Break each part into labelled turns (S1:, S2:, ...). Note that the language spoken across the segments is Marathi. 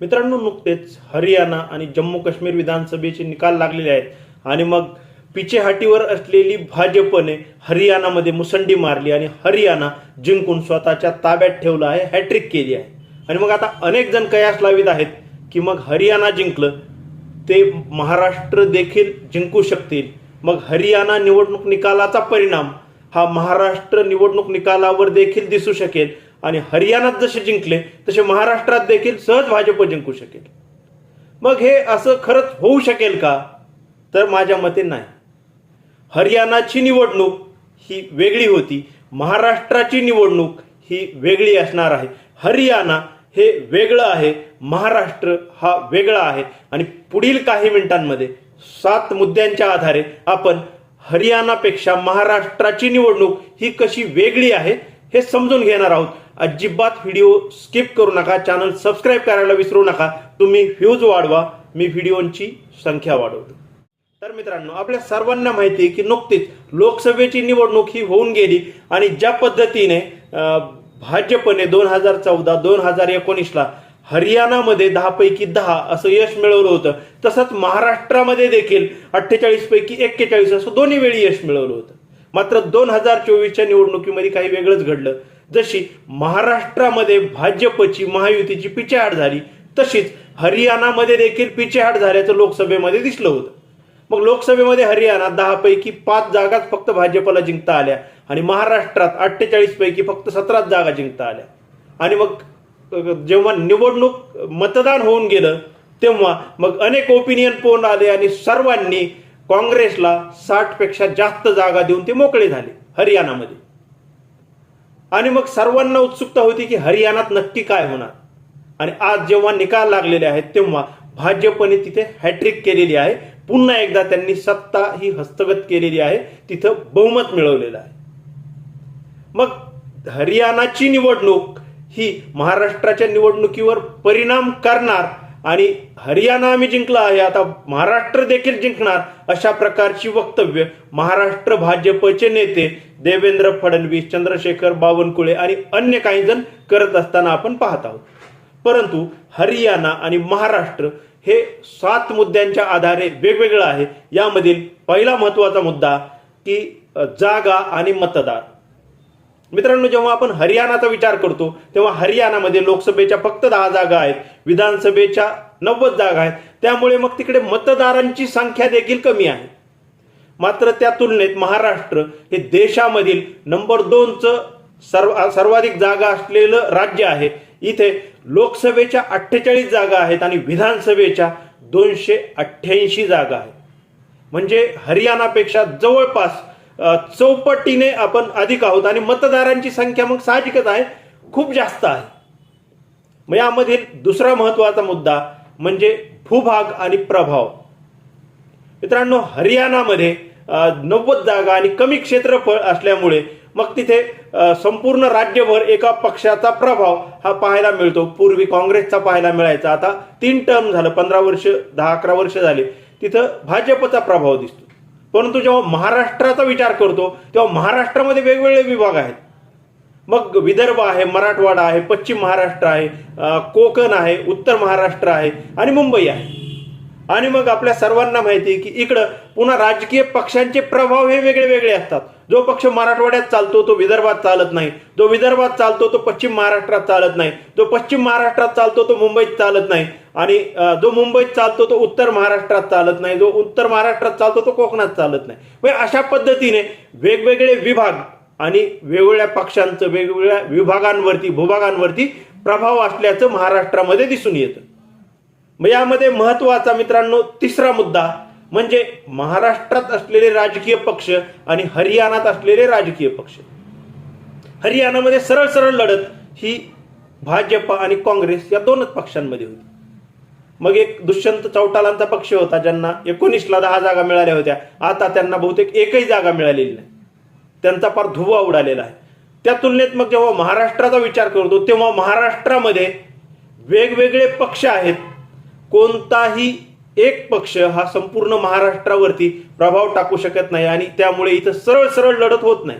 S1: मित्रांनो नुकतेच हरियाणा आणि जम्मू काश्मीर विधानसभेचे निकाल लागलेले आहेत आणि मग पिछेहाटीवर असलेली भाजपने हरियाणामध्ये मुसंडी मारली आणि हरियाणा जिंकून स्वतःच्या ताब्यात ठेवलं आहे हॅट्रिक केली आहे. आणि मग आता अनेक जण कयास लावित आहेत की मग हरियाणा जिंकलं ते महाराष्ट्र देखील जिंकू शकतील. मग हरियाणा निवडणूक निकालाचा परिणाम हा महाराष्ट्र निवडणूक निकालावर देखील दिसू शकेल. आणि हरियाणात जसे जिंकले तसे महाराष्ट्रात देखील सहज भाजप जिंकू शकेल. मग हे असं खरंच होऊ शकेल का? तर माझ्या मते नाही. हरियाणाची निवडणूक ही वेगळी होती. महाराष्ट्राची निवडणूक ही वेगळी असणार आहे. हरियाणा हे वेगळं आहे. महाराष्ट्र हा वेगळा आहे. आणि पुढील काही मिनिटांमध्ये सात मुद्द्यांच्या आधारे आपण हरियाणापेक्षा महाराष्ट्राची निवडणूक ही कशी वेगळी आहे हे समजून घेणार आहोत. अजिबात व्हिडिओ स्किप करू नका. चॅनल सबस्क्राईब करायला विसरू नका. तुम्ही व्ह्यूज वाढवा. मी व्हिडिओंची संख्या वाढवतो. तर मित्रांनो आपल्या सर्वांना माहिती आहे की नुकतीच लोकसभेची निवडणूक ही होऊन गेली आणि ज्या पद्धतीने भाजपने दोन हजार चौदा दोन हजार एकोणीसला हरियाणामध्ये दहा पैकी दहा असं यश मिळवलं होतं. तसंच महाराष्ट्रामध्ये देखील अठ्ठेचाळीस पैकी एक्केचाळीस असं दोन्ही वेळी यश मिळवलं होतं. मात्र दोन हजार चोवीसच्या निवडणुकीमध्ये काही वेगळंच घडलं. जशी महाराष्ट्रामध्ये भाजपची महायुतीची पिछेहाट झाली तशीच हरियाणामध्ये देखील पिछेहाट झाल्याचं लोकसभेमध्ये दिसलं होतं. मग लोकसभेमध्ये हरियाणा दहापैकी पाच जागाच फक्त भाजपला जिंकता आल्या आणि महाराष्ट्रात अठ्ठेचाळीस पैकी फक्त सतराच जागा जिंकता आल्या. आणि मग जेव्हा निवडणूक मतदान होऊन गेलं तेव्हा मग अनेक ओपिनियन पोल आले आणि सर्वांनी काँग्रेसला साठपेक्षा जास्त जागा देऊन ते मोकळे झाले हरियाणामध्ये. आणि मग सर्वांना उत्सुकता होती की हरियाणात नक्की काय होणार. आणि आज जेव्हा निकाल लागलेले आहेत तेव्हा भाजपने तिथे हॅट्रिक केलेली आहे. पुन्हा एकदा त्यांनी सत्ता ही हस्तगत केलेली आहे. तिथं बहुमत मिळवलेलं आहे. मग हरियाणाची निवडणूक ही महाराष्ट्राच्या निवडणुकीवर परिणाम करणार आणि हरियाणा आम्ही जिंकला आहे आता महाराष्ट्र देखील जिंकणार अशा प्रकारची वक्तव्य महाराष्ट्र भाजपचे नेते देवेंद्र फडणवीस चंद्रशेखर बावनकुळे आणि अन्य काही जण करत असताना आपण पाहत आहोत. परंतु हरियाणा आणि महाराष्ट्र हे सात मुद्द्यांच्या आधारे वेगवेगळं आहे. यामधील पहिला महत्त्वाचा मुद्दा की जागा आणि मतदार मित्रांनो जेव्हा आपण हरियाणाचा विचार करतो तेव्हा हरियाणामध्ये लोकसभेच्या फक्त दहा जागा आहेत विधानसभेच्या नव्वद जागा आहेत. त्यामुळे मग तिकडे मतदारांची संख्या देखील कमी आहे. मात्र त्या तुलनेत महाराष्ट्र हे देशामधील नंबर दोनचं सर्व सर्वाधिक जागा असलेलं राज्य आहे. इथे लोकसभेच्या अठ्ठेचाळीस जागा आहेत आणि विधानसभेच्या दोनशे अठ्ठ्याऐंशी जागा आहेत. म्हणजे हरियाणापेक्षा जवळपास चौपटीने आपण अधिक आहोत आणि मतदारांची संख्या मग साहजिकच आहे खूप जास्त आहे. मग यामधील दुसरा महत्त्वाचा मुद्दा म्हणजे भूभाग आणि प्रभाव. मित्रांनो हरियाणामध्ये नव्वद जागा आणि कमी क्षेत्रफळ असल्यामुळे मग तिथे संपूर्ण राज्यभर एका पक्षाचा प्रभाव हा पाहायला मिळतो. पूर्वी काँग्रेसचा पाहायला मिळायचा. आता तीन टर्म झालं पंधरा वर्ष दहा अकरा वर्ष झाले. तिथं भाजपचा प्रभाव दिसतो. परंतु जेव्हा महाराष्ट्राचा विचार करतो तेव्हा महाराष्ट्रामध्ये वेगवेगळे विभाग आहेत. मग विदर्भ आहे मराठवाडा आहे पश्चिम महाराष्ट्र आहे कोकण आहे उत्तर महाराष्ट्र आहे आणि मुंबई आहे. आणि मग आपल्या सर्वांना माहिती आहे की इकडं पुन्हा राजकीय पक्षांचे प्रभाव हे वेगळे वेगळे असतात. जो पक्ष मराठवाड्यात चालतो तो विदर्भात चालत नाही. जो विदर्भात चालतो तो पश्चिम महाराष्ट्रात चालत नाही. जो पश्चिम महाराष्ट्रात चालतो तो मुंबईत चालत नाही. आणि जो मुंबईत चालतो तो उत्तर महाराष्ट्रात चालत नाही. जो उत्तर महाराष्ट्रात चालतो तो कोकणात चालत नाही. म्हणजे अशा पद्धतीने वेगवेगळे विभाग आणि वेगवेगळ्या पक्षांचं वेगवेगळ्या विभागांवरती भूभागांवरती प्रभाव असल्याचं महाराष्ट्रामध्ये दिसून येतं. मग यामध्ये महत्त्वाचा मित्रांनो तिसरा मुद्दा म्हणजे महाराष्ट्रात असलेले राजकीय पक्ष आणि हरियाणात असलेले राजकीय पक्ष. हरियाणामध्ये सरळ सरळ लढत ही भाजप आणि काँग्रेस या दोनच पक्षांमध्ये होती. मग एक दुष्यंत चौटालांचा पक्ष होता ज्यांना एकोणीसला दहा जागा मिळाल्या होत्या. आता त्यांना बहुतेक एकही जागा मिळालेली नाही. त्यांचा फार धुवा उडालेला आहे. त्या तुलनेत मग जेव्हा महाराष्ट्राचा विचार करतो तेव्हा महाराष्ट्रामध्ये वेगवेगळे पक्ष आहेत. कोणताही एक पक्ष हा संपूर्ण महाराष्ट्रावरती प्रभाव टाकू शकत नाही आणि त्यामुळे इथं सरळ सरळ लढत होत नाही.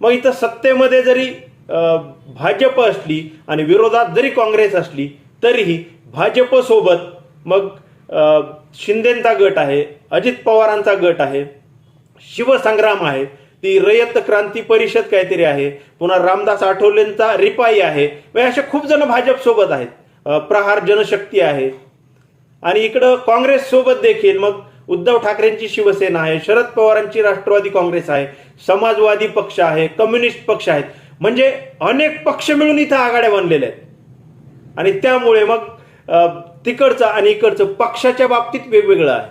S1: मग इथं सत्तेमध्ये जरी भाजप असली आणि विरोधात जरी काँग्रेस असली तरीही भाजपसोबत मग शिंदेंचा गट आहे अजित पवारांचा गट आहे शिवसंग्राम आहे ती रयत क्रांती परिषद काहीतरी आहे पुन्हा रामदास आठवलेंचा रिपाई आहे असे खूप जण भाजप सोबत आहेत. प्रहार जनशक्ती आहे. आणि इकडं काँग्रेस सोबत देखील मग उद्धव ठाकरेंची शिवसेना आहे शरद पवारांची राष्ट्रवादी काँग्रेस आहे समाजवादी पक्ष आहे कम्युनिस्ट पक्ष आहेत. म्हणजे अनेक पक्ष मिळून इथं आघाड्या बनलेल्या आहेत. आणि त्यामुळे मग तिकडचं आणि इकडचं पक्षाच्या बाबतीत वेगवेगळं आहे.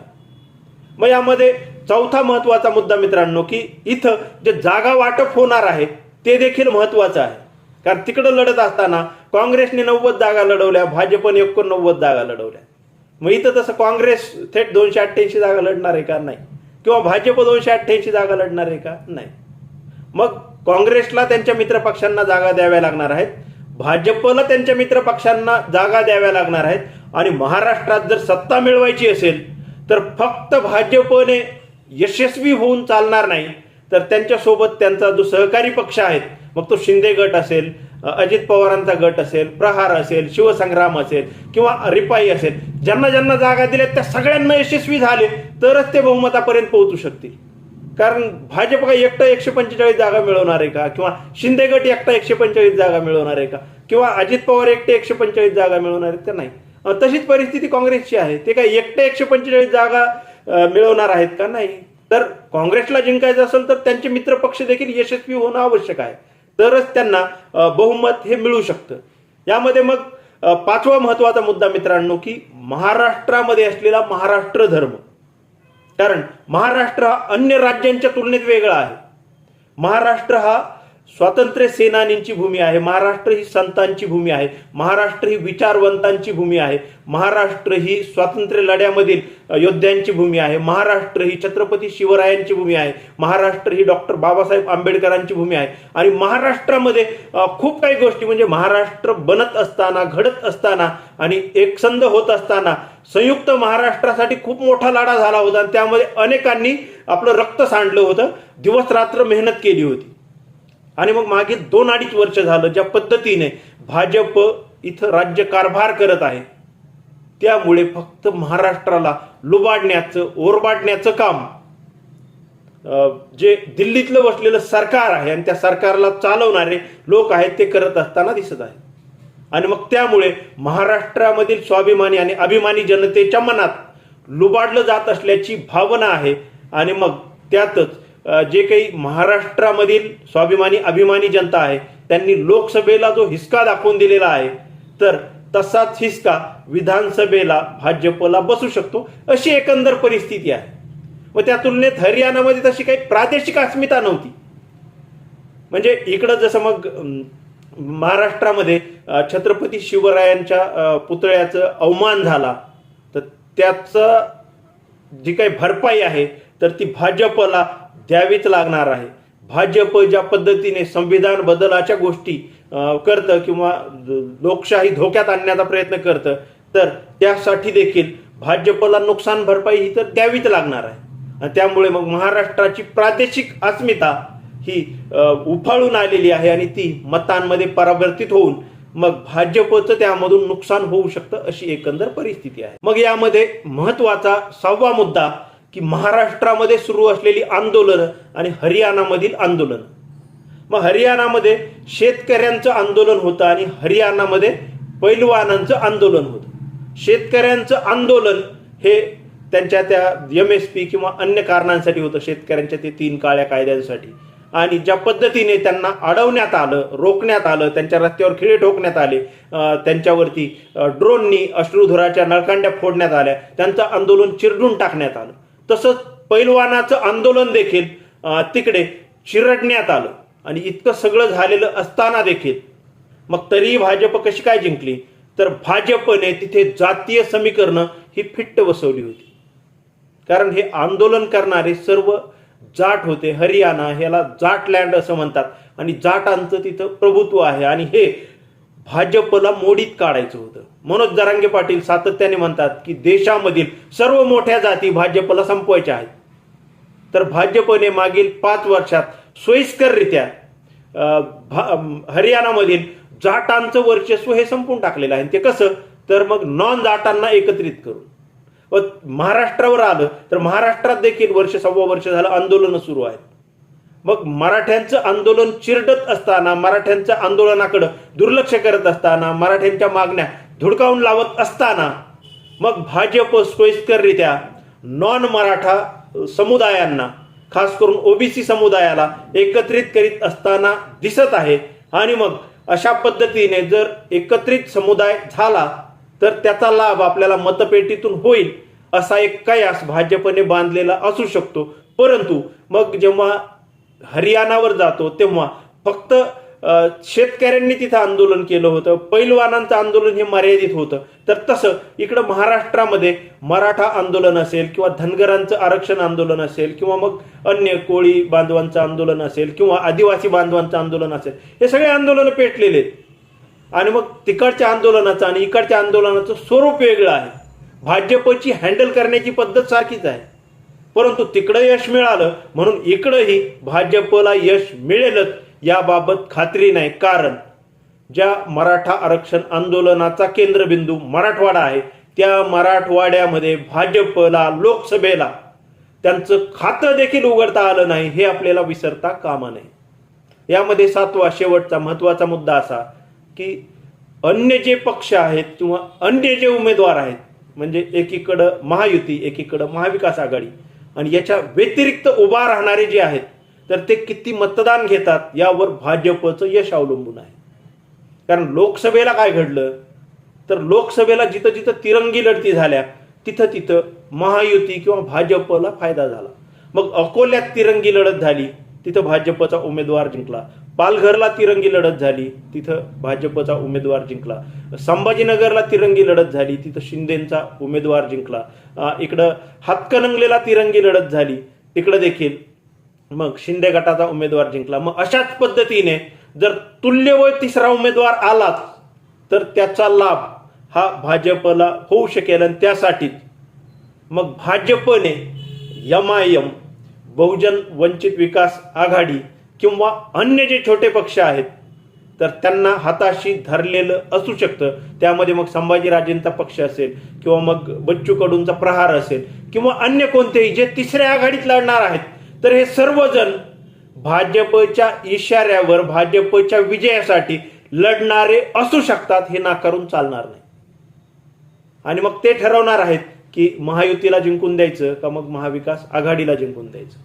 S1: मग यामध्ये चौथा महत्त्वाचा मुद्दा मित्रांनो की इथं जे जागा वाटप होणार आहे ते देखील महत्वाचं आहे. कारण तिकडं लढत असताना काँग्रेसने नव्वद जागा लढवल्या भाजपने एकोणनव्वद जागा लढवल्या. मग इथं तसं काँग्रेस थेट दोनशे अठ्ठ्याऐंशी जागा लढणार आहे का? नाही. किंवा भाजप दोनशे अठ्ठ्याऐंशी जागा लढणार आहे का? नाही. मग काँग्रेसला त्यांच्या मित्रपक्षांना जागा द्याव्या लागणार आहेत. भाजपला त्यांच्या मित्रपक्षांना जागा द्याव्या लागणार आहेत. आणि महाराष्ट्रात जर सत्ता मिळवायची असेल तर फक्त भाजपने यशस्वी होऊन चालणार नाही. तर त्यांच्यासोबत त्यांचा जो सहकारी पक्ष आहेत मग तो शिंदे गट असेल अजित पवारांचा गट असेल प्रहार असेल शिवसंग्राम असेल किंवा रिपाई असेल ज्यांना ज्यांना जागा दिल्या त्या सगळ्यांना यशस्वी झाले तरच ते बहुमतापर्यंत पोहोचू शकतील. कारण भाजप काय एकटा एकशे पंचेचाळीस जागा मिळवणार आहे का? किंवा शिंदे गट एकटा एकशे पंचेचाळीस जागा मिळवणार आहे का? किंवा अजित पवार एकटे एकशे पंचेचाळीस जागा मिळवणार आहेत का नाही तशीच परिस्थिती काँग्रेसची आहे. ते काय एकटे एकशे पंचेचाळीस जागा मिळवणार आहेत का? नाही. तर काँग्रेसला जिंकायचं असेल तर त्यांचे मित्रपक्ष देखील यशस्वी होणं आवश्यक आहे. तरच त्यांना बहुमत हे मिळू शकतं. यामध्ये मग पाचवा महत्त्वाचा मुद्दा मित्रांनो की महाराष्ट्रामध्ये असलेला महाराष्ट्र धर्म. कारण महाराष्ट्र हा अन्य राज्यांच्या तुलनेत वेगळा आहे. महाराष्ट्र हा स्वातंत्र्य सेनानींची भूमी आहे महाराष्ट्र ही संतांची भूमी आहे महाराष्ट्र ही विचारवंतांची भूमी आहे महाराष्ट्र ही स्वातंत्र्य लढ्यामधील योद्ध्यांची भूमी आहे महाराष्ट्र ही छत्रपती शिवरायांची भूमी आहे महाराष्ट्र ही डॉक्टर बाबासाहेब आंबेडकरांची भूमी आहे आणि महाराष्ट्रामध्ये खूप काही गोष्टी म्हणजे महाराष्ट्र बनत असताना घडत असताना आणि एकसंध होत असताना संयुक्त महाराष्ट्रासाठी खूप मोठा लढा झाला होता आणि त्यामध्ये अनेकांनी आपलं रक्त सांडलं होतं दिवस रात्र मेहनत केली होती. आणि मग मागे दोन अडीच वर्ष झालं ज्या पद्धतीने भाजप इथं राज्य कारभार करत आहे. त्यामुळे फक्त महाराष्ट्राला लुबाडण्याचं ओरबाडण्याचं काम जे दिल्लीतलं बसलेलं सरकार आहे आणि त्या सरकारला चालवणारे लोक आहेत ते करत असताना दिसत आहे. आणि मग त्यामुळे महाराष्ट्रामधील स्वाभिमानी आणि अभिमानी जनतेच्या मनात लुबाडलं जात असल्याची भावना आहे. आणि मग त्यातच जे काही महाराष्ट्रामधील स्वाभिमानी अभिमानी जनता आहे त्यांनी लोकसभेला जो हिसका दाखवून दिलेला आहे तर तसाच हिसका विधानसभेला भाजपला बसू शकतो. अशी एकंदर परिस्थिती आहे. व त्या तुलनेत हरियाणामध्ये तशी काही प्रादेशिक अस्मिता नव्हती. म्हणजे इकडं जसं मग महाराष्ट्रामध्ये छत्रपती शिवरायांच्या पुतळ्याचं अवमान झाला तर त्याचं जी काही भरपाई आहे तर ती भाजपला द्यावीच लागणार आहे. भाजप ज्या पद्धतीने संविधान बदलाच्या गोष्टी करतं किंवा लोकशाही धोक्यात आणण्याचा प्रयत्न करतं तर त्यासाठी देखील भाजपला नुकसान भरपाई ही तर द्यावीच लागणार आहे. आणि त्यामुळे मग महाराष्ट्राची प्रादेशिक अस्मिता ही उफाळून आलेली आहे आणि ती मतांमध्ये परावर्तित होऊन मग भाजपचं त्यामधून नुकसान होऊ शकतं अशी एकंदर परिस्थिती आहे. मग यामध्ये महत्त्वाचा सहावा मुद्दा की महाराष्ट्रामध्ये सुरू असलेली आंदोलनं आणि हरियाणामधील आंदोलन. मग हरियाणामध्ये शेतकऱ्यांचं आंदोलन होतं आणि हरियाणामध्ये पैलवानांचं आंदोलन होतं. शेतकऱ्यांचं आंदोलन हे त्यांच्या त्या एम एस पी किंवा अन्य कारणांसाठी होतं शेतकऱ्यांच्या ते तीन काळ्या कायद्यांसाठी. आणि ज्या पद्धतीने त्यांना अडवण्यात आलं रोखण्यात आलं त्यांच्या रस्त्यावर खिळे ठोकण्यात आले त्यांच्यावरती ड्रोननी अश्रुधुराच्या नळकांड्या फोडण्यात आल्या त्यांचं आंदोलन चिरडून टाकण्यात आलं. तसंच पैलवानाचं आंदोलन देखील तिकडे चिरडण्यात आलं. आणि इतकं सगळं झालेलं असताना देखील मग तरीही भाजप कशी काय जिंकली? तर भाजपने तिथे जातीय समीकरणं ही फिट्ट बसवली होती. कारण हे आंदोलन करणारे सर्व जाट होते हरियाणा ह्याला जाट लँड असं म्हणतात. आणि जाटांचं तिथं प्रभुत्व आहे. आणि हे भाजपला मोडीत काढायचं होतं. मनोज जरांगे पाटील सातत्याने म्हणतात की देशामधील सर्व मोठ्या जाती भाजपला संपवायच्या आहेत. तर भाजपने मागील पाच वर्षात सोयीस्कररित्या भा- हरियाणामधील जाटांचं वर्चस्व हे संपून टाकलेलं आहे. ते कसं? तर मग नॉन जाटांना एकत्रित करून. व महाराष्ट्रावर आलं तर महाराष्ट्रात देखील वर्ष सव्वा वर्ष झालं आंदोलनं सुरू आहेत. मग मराठ्यांचं आंदोलन चिरडत असताना मराठ्यांच्या आंदोलनाकडं दुर्लक्ष करत असताना मराठ्यांच्या मागण्या धुडकावून लावत असताना मग भाजप सोयीस्कररित्या नॉन मराठा समुदायांना खास करून ओबीसी समुदायाला एकत्रित करीत असताना दिसत आहे. आणि मग अशा पद्धतीने जर एकत्रित समुदाय झाला तर त्याचा लाभ आपल्याला मतपेटीतून होईल असा एक कयास भाजपने बांधलेला असू शकतो. परंतु मग जेव्हा हरियाणावर जातो तेव्हा फक्त शेतकऱ्यांनी तिथं आंदोलन केलं होतं पैलवानांचं आंदोलन हे मर्यादित होतं. तर तसं इकडं महाराष्ट्रामध्ये मराठा आंदोलन असेल किंवा धनगरांचं आरक्षण आंदोलन असेल किंवा मग अन्य कोळी बांधवांचं आंदोलन असेल किंवा आदिवासी बांधवांचं आंदोलन असेल हे सगळे आंदोलनं पेटलेले आहेत. आणि मग तिकडच्या आंदोलनाचं आणि इकडच्या आंदोलनाचं स्वरूप वेगळं आहे. भाजपची हँडल करण्याची पद्धत सारखीच आहे. परंतु तिकडं यश मिळालं म्हणून इकडंही भाजपला यश मिळेलच याबाबत खात्री नाही. कारण ज्या मराठा आरक्षण आंदोलनाचा केंद्रबिंदू मराठवाडा आहे त्या मराठवाड्यामध्ये भाजपला लोकसभेला त्यांचं खातं देखील उघडता आलं नाही हे आपल्याला विसरता कामा नये. यामध्ये सातवा शेवटचा महत्त्वाचा मुद्दा असा की अन्य जे पक्ष आहेत किंवा अन्य जे उमेदवार आहेत म्हणजे एकीकडं महायुती एकीकडं महाविकास आघाडी आणि याच्या व्यतिरिक्त उभा राहणारे जे आहेत तर ते किती मतदान घेतात यावर भाजपचं यश अवलंबून आहे. कारण लोकसभेला काय घडलं? तर लोकसभेला जिथं जिथं तिरंगी लढती झाल्या तिथं तिथं महायुती किंवा भाजपला फायदा झाला. मग अकोल्यात तिरंगी लढत झाली तिथं भाजपचा उमेदवार जिंकला. पालघरला तिरंगी लढत झाली. तिथं भाजपचा उमेदवार जिंकला. संभाजीनगरला तिरंगी लढत झाली. तिथं शिंदेचा उमेदवार जिंकला. इकडं हातकणंगलेला तिरंगी लढत झाली. तिकडं देखील. मग शिंदे गटाचा उमेदवार जिंकला. मग अशाच पद्धतीने जर तुल्यवय तिसरा उमेदवार आलाच तर त्याचा लाभ हा भाजपला होऊ शकेल आणि त्यासाठीच मग भाजपने M I M Bahujan Vanchit Vikas Aghadi किंवा अन्य जे छोटे पक्ष आहेत तर त्यांना हाताशी धरलेलं असू शकतं. त्यामध्ये मग संभाजीराजेंचा पक्ष असेल किंवा मग बच्चू कडूंचा प्रहार असेल किंवा अन्य कोणतेही जे तिसऱ्या आघाडीत लढणार आहेत तर हे सर्वजण भाजपच्या इशाऱ्यावर भाजपच्या विजयासाठी लढणारे असू शकतात हे नाकारून चालणार नाही. आणि मग ते ठरवणार आहेत की महायुतीला जिंकून द्यायचं का मग महाविकास आघाडीला जिंकून द्यायचं.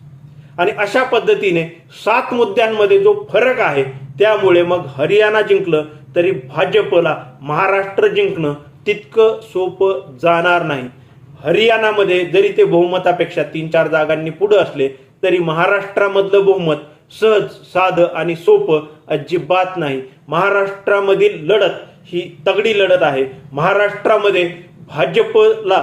S1: आणि अशा पद्धतीने सात मुद्द्यांमध्ये जो फरक आहे त्यामुळे मग हरियाणा जिंकलं तरी भाजपला महाराष्ट्र जिंकणं तितकं सोपं जाणार नाही. हरियाणामध्ये जरी ते बहुमतापेक्षा तीन चार जागांनी पुढं असले तरी महाराष्ट्रामधलं बहुमत सहज साधं आणि सोपं अजिबात नाही. महाराष्ट्रामधील लढत ही तगडी लढत आहे. महाराष्ट्रामध्ये भाजपला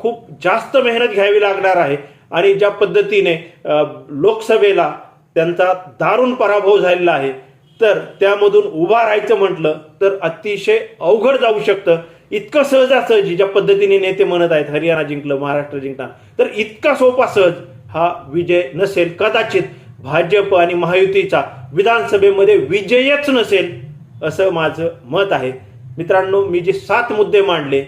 S1: खूप जास्त मेहनत घ्यावी लागणार आहे. आणि ज्या पद्धतीने लोकसभेला त्यांचा दारुण पराभव झालेला आहे तर त्यामधून उभा राहायचं म्हटलं तर अतिशय अवघड जाऊ शकतं. इतकं सहजासहजी ज्या पद्धतीने नेते म्हणत आहेत हरियाणा जिंकलं महाराष्ट्र जिंकणार तर इतका सोपा सहज हा विजय नसेल कदाचित भाजप आणि महायुतीचा विधानसभेमध्ये विजयच नसेल असं माझं मत आहे. मित्रांनो मी जे सात मुद्दे मांडले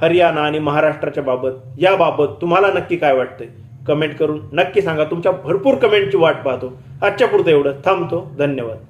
S1: हरियाणा आणि महाराष्ट्राच्या बाबत याबाबत तुम्हाला नक्की काय वाटतंय? कमेंट करून नक्की सांगा. तुमच्या भरपूर कमेंटची वाट पाहतो. आजच्या पुरतं एवढं. थांबतो. धन्यवाद.